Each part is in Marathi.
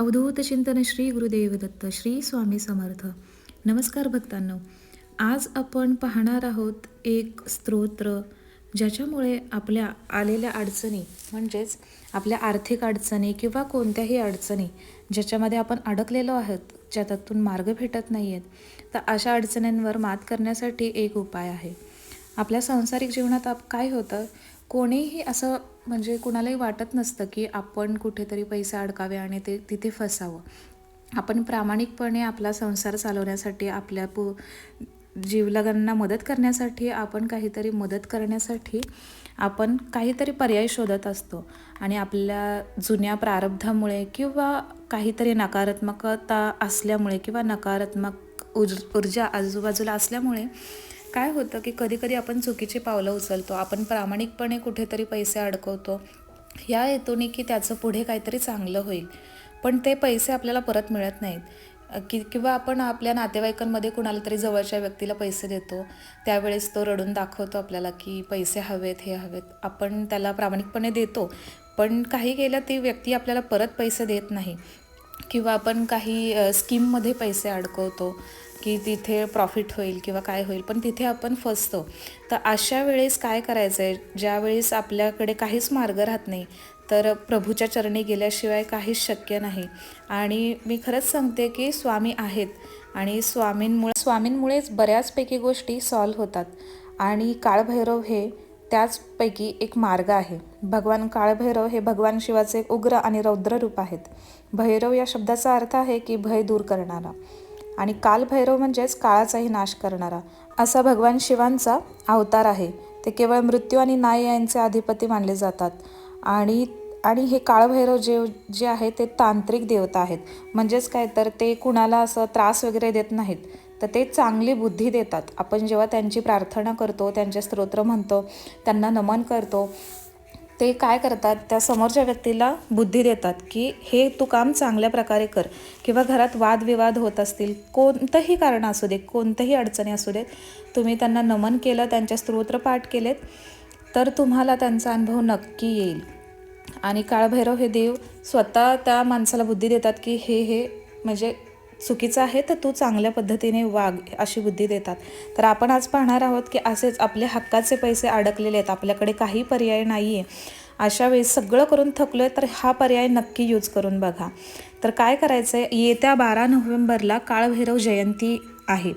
अवधूत चिंतन श्री गुरुदेव दत्त श्री स्वामी समर्थ. नमस्कार भक्तांनो. आज आपण पाहणार आहोत एक स्तोत्र ज्याच्यामुळे आपल्या आलेल्या अडचणी म्हणजेच आपल्या आर्थिक अडचणी किंवा कोणत्याही अडचणी ज्याच्यामध्ये आपण अडकलेलो आहोत ज्याच्यातून मार्ग भेटत नाही आहेत तर अशा अडचणींवर मात करण्यासाठी एक उपाय आहे. आपल्या सांसारिक जीवनात आप काय होतं? कोणीही असं म्हणजे कुणालाही वाटत नसतं की आपण कुठेतरी पैसे अडकावे आणि ते तिथे फसावं. आपण प्रामाणिकपणे आपला संसार चालवण्यासाठी आपल्या पु जीवलगांना मदत करण्यासाठी आपण काहीतरी मदत करण्यासाठी आपण काहीतरी पर्याय शोधत असतो. आणि आपल्या जुन्या प्रारब्धामुळे किंवा काहीतरी नकारात्मकता असल्यामुळे किंवा नकारात्मक उज ऊर्जा आजूबाजूला असल्यामुळे काय होतं की कधीकधी आपण चुकीची पावलं उचलतो आपण प्रामाणिकपणे कुठेतरी पैसे अडकवतो. या हेतूने की त्याचं पुढे काहीतरी चांगलं होईल. पण ते पैसे आपल्याला परत मिळत नाहीत. कि किंवा आपण आपल्या नातेवाईकांमध्ये कुणाला तरी जवळच्या व्यक्तीला पैसे देतो त्यावेळेस तो रडून दाखवतो आपल्याला की पैसे हवेत हे हवेत. आपण त्याला प्रामाणिकपणे देतो पण काही केलं ती व्यक्ती आपल्याला परत पैसे देत नाही. किंवा आपण काही स्कीममध्ये पैसे अडकवतो. की तिथे प्रॉफिट होईल किंवा काय होईल पण तिथे आपण फसतो. तर अशा वेळेस काय करायचं आहे ज्यावेळेस आपल्याकडे काहीच मार्ग राहत नाही तर प्रभूच्या चरणी गेल्याशिवाय काहीच शक्य नाही. आणि मी खरंच सांगते की स्वामी आहेत आणि स्वामींमुळे स्वामींमुळेच बऱ्याचपैकी गोष्टी सॉल्व होतात. आणि काळभैरव हे त्याचपैकी एक मार्ग आहे. भगवान काळभैरव हे भगवान शिवाचे उग्र आणि रौद्र रूप आहेत. भैरव या शब्दाचा अर्थ आहे की भय दूर करणारा. आणि कालभैरव म्हणजेच काळाचाही नाश करणारा. असा भगवान शिवांचा अवतार आहे. ते केवळ मृत्यू आणि नाय यांचे अधिपती मानले जातात. आणि आणि हे काळभैरव जे जे आहे ते तांत्रिक देवता आहेत. म्हणजेच काय तर ते कुणाला असं त्रास वगैरे देत नाहीत. तर ते चांगली बुद्धी देतात. आपण जेव्हा त्यांची प्रार्थना करतो त्यांचे स्तोत्र म्हणतो त्यांना नमन करतो ते काय करतात त्या समोरच्या व्यक्तीला बुद्धी देतात की हे तू काम चांगल्या प्रकारे कर किंवा घरात वादविवाद होत असतील कोणतंही कारण असू दे कोणतंही अडचणी असू देत तुम्ही त्यांना नमन केलं त्यांच्या स्तोत्रपाठ केलेत तर तुम्हाला त्यांचा अनुभव नक्की येईल. आणि काळभैरव हे देव स्वतः त्या माणसाला बुद्धी देतात की हे हे म्हणजे चुकीचं आहे तर तू चांगल्या पद्धतीने वाग अशी बुद्धी देतात. तर आपण आज पाहणार आहोत की असेच आपले हक्काचे पैसे अडकलेले आहेत आपल्याकडे काही पर्याय नाही आहे अशा वेळेस सगळं करून थकलो आहे तर हा पर्याय नक्की यूज करून बघा. तर काय करायचं आहे येत्या बारा नोव्हेंबरला काळभैरव जयंती आहे.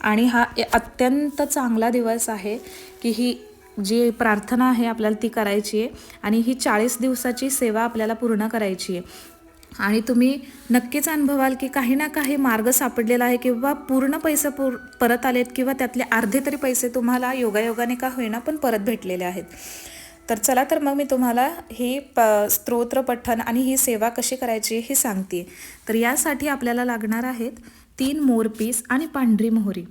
आणि हा अत्यंत चांगला दिवस आहे की ही जी प्रार्थना आहे आपल्याला ती करायची आहे आणि ही चाळीस दिवसाची सेवा आपल्याला पूर्ण करायची आहे आणि तुम्ही नक्कीच अनुभवाल की काही ना काही मार्ग सापडलेला आहे किंवा पूर्ण पैसे पूर परत आलेत किंवा त्यातले अर्धे तरी पैसे तुम्हाला योगायोगाने का होईना पण परत भेटलेले आहेत. तर चला तर मग मी तुम्हाला ही प स्तोत्र पठण आणि ही सेवा कशी करायची हे सांगते. तर यासाठी आपल्याला लागणार आहेत तीन मोरपीस आणि पांढरी मोहरी.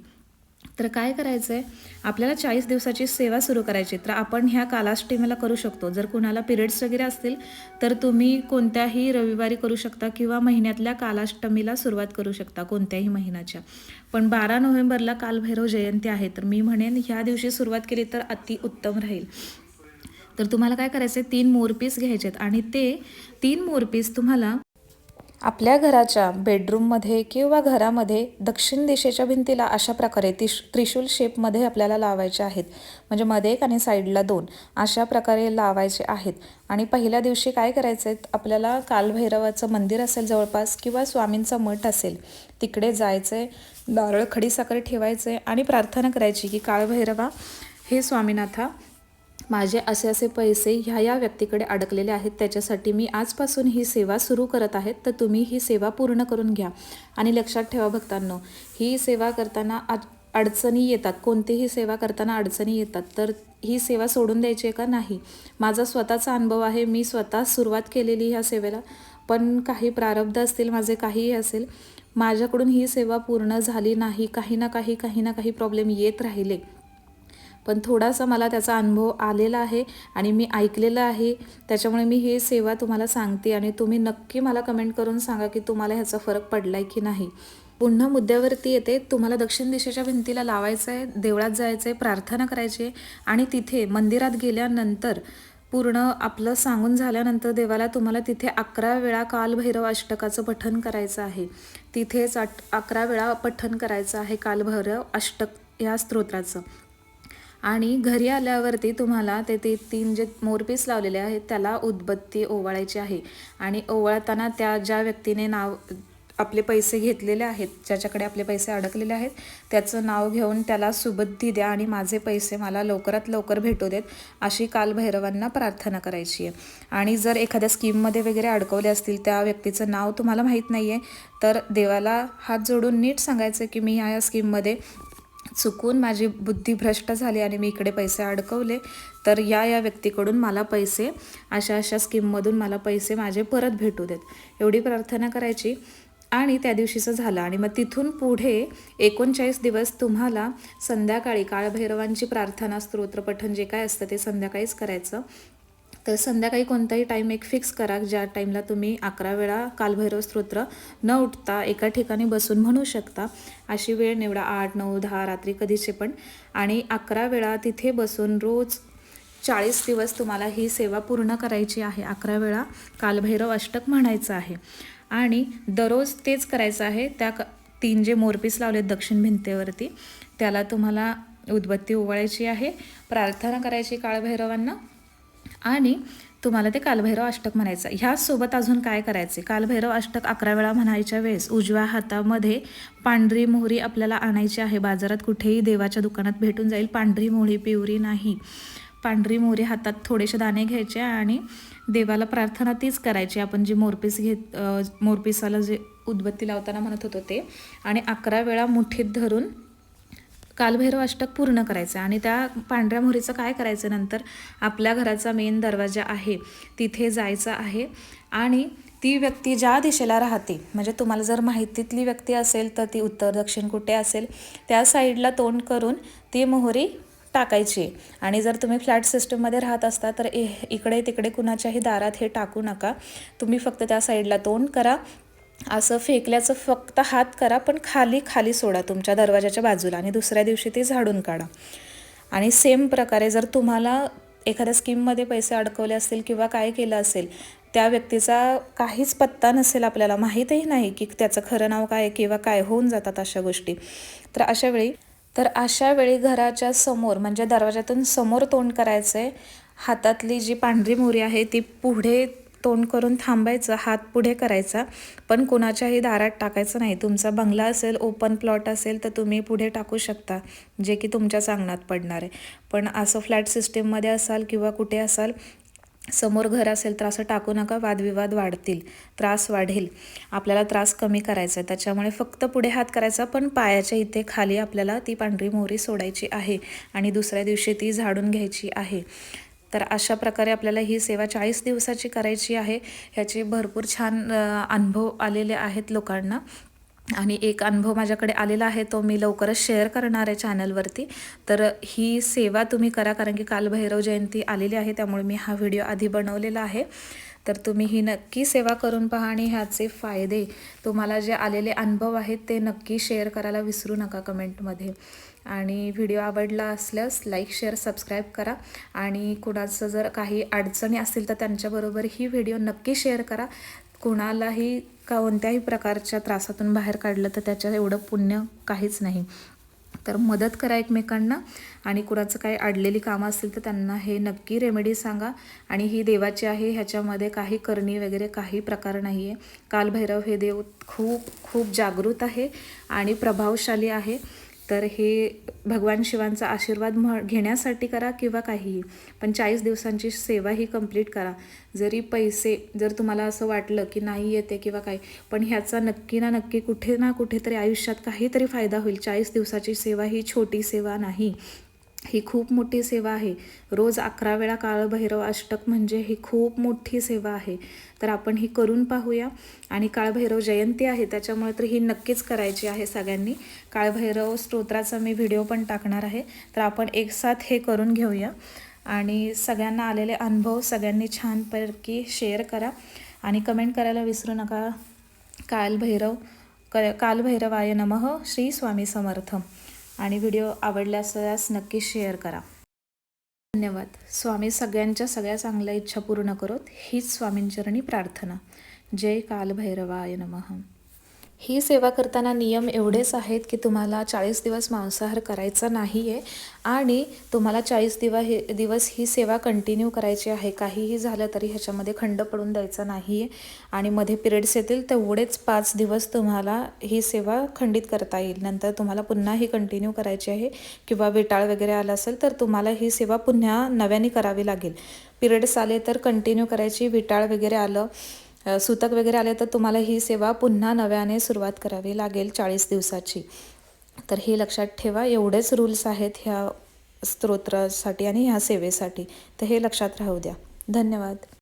तर काय करायचं आहे आपल्याला चाळीस दिवसाची सेवा सुरू करायची. तर आपण ह्या कालाष्टमीला करू शकतो. जर कुणाला पिरियड्स वगैरे असतील तर तुम्ही कोणत्याही रविवारी करू शकता किंवा महिन्यातल्या कालाष्टमीला सुरुवात करू शकता कोणत्याही महिन्याच्या. पण बारा नोव्हेंबरला कालभैरव जयंती आहे तर मी म्हणेन ह्या दिवशी सुरुवात केली तर अति उत्तम राहील. तर तुम्हाला काय करायचं आहे तीन मोरपीस घ्यायचे आहेत आणि ते तीन मोरपीस तुम्हाला आपल्या घराच्या बेडरूममध्ये किंवा घरामध्ये दक्षिण दिशेच्या भिंतीला अशा प्रकारे तिश त्रिशूल शेपमध्ये आपल्याला लावायचे आहेत. म्हणजे मध्ये एक आणि साईडला दोन अशा प्रकारे लावायचे आहेत. आणि पहिल्या दिवशी काय करायचं आहे आपल्याला कालभैरवाचं मंदिर असेल जवळपास किंवा स्वामींचा मठ असेल तिकडे जायचं आहे नारळ खडीसाखर ठेवायचं आहे आणि प्रार्थना करायची की काळभैरवा हे स्वामीनाथा माझे असे असे पैसे ह्या या व्यक्तीकडे अडकलेले आहेत त्याच्यासाठी मी आजपासून ही सेवा सुरू करत आहेत तर तुम्ही ही सेवा पूर्ण करून घ्या. आणि लक्षात ठेवा भक्तांनो ही सेवा करताना अडचणी येतात. कोणतीही सेवा करताना अडचणी येतात. तर ही सेवा सोडून द्यायची आहे का? नाही. माझा स्वतःचा अनुभव आहे. मी स्वतः सुरुवात केलेली ह्या सेवेला. पण काही प्रारब्ध असतील माझे काहीही असेल माझ्याकडून ही सेवा पूर्ण झाली नाही. काही ना काही काही ना काही प्रॉब्लेम येत राहिले. पण थोडासा मला त्याचा अनुभव आलेला आहे आणि मी ऐकलेलं आहे. त्याच्यामुळे मी ही सेवा तुम्हाला सांगते आणि तुम्ही नक्की मला कमेंट करून सांगा की तुम्हाला ह्याचा फरक पडला आहे की नाही. पुन्हा मुद्द्यावरती येते तुम्हाला दक्षिण दिशेच्या भिंतीला लावायचं आहे देवळात जायचं आहे प्रार्थना करायची आहे आणि तिथे मंदिरात गेल्यानंतर पूर्ण आपलं सांगून झाल्यानंतर देवाला तुम्हाला तिथे अकरा वेळा कालभैरव अष्टकाचं पठन करायचं आहे. तिथेच अट अकरा वेळा पठन करायचं आहे कालभैरव अष्टक या स्तोत्राचं. आणि घरी आल्यावरती तुम्हाला ते ते तीन जे मोरपीस लावलेले आहेत त्याला उदबत्ती ओवाळायची आहे. आणि ओवाळताना त्या ज्या व्यक्तीने नाव आपले पैसे घेतलेले आहेत ज्याच्याकडे आपले पैसे अडकलेले आहेत त्याचं नाव घेऊन त्याला सुबद्धी द्या आणि माझे पैसे मला लवकरात लवकर भेटू देत अशी कालभैरवांना प्रार्थना करायची आहे. आणि जर एखाद्या स्कीममध्ये वगैरे अडकवले असतील त्या व्यक्तीचं नाव तुम्हाला माहीत नाही आहे तर देवाला हात जोडून नीट सांगायचं की मी ह्या या स्कीममध्ये चुकून माझी बुद्धी भ्रष्ट झाली आणि मी इकडे पैसे अडकवले तर या या व्यक्तीकडून मला पैसे अशा अशा स्कीममधून मला पैसे माझे परत भेटू देत. एवढी प्रार्थना करायची. आणि त्या दिवशीचं झालं. आणि मग तिथून पुढे एकोणचाळीस दिवस तुम्हाला संध्याकाळी काळभैरवांची प्रार्थना स्तोत्रपठन जे काय असतं ते संध्याकाळीच करायचं. तर संध्याकाळी कोणताही टाईम एक फिक्स करा ज्या टाईमला तुम्ही अकरा वेळा कालभैरव स्तोत्र न उठता एका ठिकाणी बसून म्हणू शकता. अशी वेळ निवडा. आठ नऊ दहा रात्री कधीचे पण. आणि अकरा वेळा तिथे बसून रोज चाळीस दिवस तुम्हाला ही सेवा पूर्ण करायची आहे. अकरा वेळा कालभैरव अष्टक म्हणायचं आहे. आणि दररोज तेच करायचं आहे. त्या क तीन जे मोरपीस लावलेत दक्षिण भिंतीवरती त्याला तुम्हाला उदबत्ती ओवाळायची आहे. प्रार्थना करायची काळभैरवांना आणि तुम्हाला ते कालभैरव अष्टक म्हणायचं ह्याचसोबत अजून काय करायचे कालभैरव अष्टक अकरा वेळा म्हणायच्या वेळेस उजव्या हातामध्ये पांढरी मोहरी आपल्याला आणायची आहे. बाजारात कुठेही देवाच्या दुकानात भेटून जाईल. पांढरी मोहरी पिवरी नाही. पांढरी मोहरी हातात थोडेसे दाणे घ्यायचे आणि देवाला प्रार्थना तीच करायची. आपण जी मोरपीस घेत मोरपीसाला जे उदबत्ती लावताना म्हणत होतो ते. आणि अकरा वेळा मुठीत धरून कालभैरव अष्टक पूर्ण करायचं आणि त्या पांढऱ्या मोहरीचं काय करायचं नंतर? आपल्या घराचा मेन दरवाजा आहे. तिथे जायचं आहे. आणि ती व्यक्ती ज्या दिशेला राहते म्हणजे तुम्हाला जर माहितीतली व्यक्ती असेल तर ती उत्तर दक्षिण कुठे असेल त्या साईडला तोंड करून ती मोहरी टाकायची. आणि जर तुम्ही फ्लॅट सिस्टममध्ये राहत असता तर ए इकडे तिकडे कुणाच्याही दारात हे टाकू नका. तुम्ही फक्त त्या साईडला तोंड करा. असं फेकल्याचं फक्त हात करा पण खाली खाली सोडा तुमच्या दरवाजाच्या बाजूला आणि दुसऱ्या दिवशी ते झाडून काढा. आणि सेम प्रकारे जर तुम्हाला एखाद्या स्कीममध्ये पैसे अडकवले असतील किंवा काय केलं असेल त्या व्यक्तीचा काहीच पत्ता नसेल आपल्याला माहीतही नाही की त्याचं खरं नाव काय किंवा काय होऊन जातात अशा गोष्टी. तर अशा वेळी तर अशा वेळी घराच्या समोर म्हणजे दरवाजातून समोर तोंड करायचं आहे हातातली जी पांढरी मोरी आहे ती पुढे तोंड करून थांबायचं हात पुढे करायचा. पण कोणाच्याही दारात टाकायचं नाही. तुमचा बंगला असेल ओपन प्लॉट असेल तर तुम्ही पुढे टाकू शकता जे की तुमच्याच अंगणात पडणार आहे. पण असं फ्लॅट सिस्टीममध्ये असाल किंवा कुठे असाल समोर घर असेल तर असं टाकू नका. वादविवाद वाढतील. त्रास वाढेल. आपल्याला त्रास कमी करायचा आहे. त्याच्यामुळे फक्त पुढे हात करायचा पण पायाच्या इथे खाली आपल्याला ती पांढरी मोहरी सोडायची आहे आणि दुसऱ्या दिवशी ती झाडून घ्यायची आहे. तर अशा प्रकारे आपल्याला ही सेवा चाळीस दिवसाची करायची आहे. ह्याचे भरपूर छान अनुभव आलेले आहेत लोकांना. आणि एक अनुभव माझ्याकडे आलेला आहे तो मी लवकरच शेअर करणार आहे चॅनलवरती. तर ही सेवा तुम्ही करा कारण की काल भैरव जयंती आलेली आहे त्यामुळे मी हा व्हिडिओ आधी बनवलेला आहे. तर तुम्ही ही नक्की सेवा करून पहा आणि ह्याचे फायदे तुम्हाला जे आलेले अनुभव आहेत ते नक्की शेअर करायला विसरू नका कमेंटमध्ये. आणि व्हिडिओ आवडला असल्यास लाईक शेअर सबस्क्राईब करा. आणि कुणाचं जर काही अडचणी असतील तर त्यांच्याबरोबर ही व्हिडिओ नक्की शेअर करा. कुणालाही कोणत्याही प्रकारच्या त्रासातून बाहेर काढलं तर त्याच्या एवढं पुण्य काहीच नाही. तर मदत करा एकमेकांना आणि कुणाचं काही अडलेली कामं असतील तर त्यांना हे नक्की रेमेडी सांगा. आणि ही देवाची आहे ह्याच्यामध्ये काही करणी वगैरे काही प्रकार नाही आहे कालभैरव हे देव खूप खूप जागृत आहे आणि प्रभावशाली आहे. तर हे भगवान शिवांचा आशीर्वाद म्ह घेण्यासाठी करा किंवा काहीही. पण चाळीस दिवसांची सेवा ही कंप्लीट करा. जरी पैसे जर तुम्हाला असं वाटलं की नाही येते किंवा काही पण ह्याचा नक्की ना नक्की कुठे ना कुठेतरी आयुष्यात काहीतरी फायदा होईल. चाळीस दिवसाची सेवा ही छोटी सेवा नाही. ही खूप मोठी सेवा आहे. रोज अकरा वेळा काळभैरव अष्टक म्हणजे ही खूप मोठी सेवा आहे. तर आपण ही करून पाहूया. आणि काळभैरव जयंती आहे त्याच्यामुळे तर ही नक्कीच करायची आहे सगळ्यांनी. काळभैरव स्तोत्राचा मी व्हिडिओ पण टाकणार आहे. तर आपण एकसाथ हे करून घेऊया. आणि सगळ्यांना आलेले अनुभव सगळ्यांनी छानपैकी शेअर करा. आणि कमेंट करायला विसरू नका. कालभैरव क कालभैरवाय नमः श्री स्वामी समर्थ. आणि व्हिडिओ आवडल्यास नक्की शेअर करा. धन्यवाद. स्वामी सगळ्यांच्या सगळ्या चांगल्या इच्छा पूर्ण करोत. हीच स्वामींचरणी प्रार्थना. जय कालभैरवाय नमः. ही सेवा करताना नियम एवढेच आहेत की तुम्हाला चाळीस दिवस मांसाहार करायचा नाही आहे आणि तुम्हाला चाळीस दिवा हे दिवस ही सेवा कंटिन्यू करायची आहे. काहीही झालं तरी ह्याच्यामध्ये खंड पडून द्यायचा नाही आहे आणि मध्ये पिरियड्स येतील तेवढेच पाच दिवस तुम्हाला ही सेवा खंडित करता येईल. नंतर तुम्हाला पुन्हा ही कंटिन्यू करायची आहे किंवा विटाळ वगैरे आला असेल तर तुम्हाला ही सेवा पुन्हा नव्याने करावी लागेल. पिरियड्स आले तर कंटिन्यू करायची विटाळ वगैरे आलं सुतक वगैरे आले तर तुम्हाला ही सेवा पुन्हा नव्याने सुरुवात करावी लागेल चाळीस दिवसाची. तर हे लक्षात ठेवा एवढेच रूल्स आहेत ह्या स्तोत्रासाठी आणि ह्या सेवेसाठी. तर हे लक्षात राहू द्या. धन्यवाद.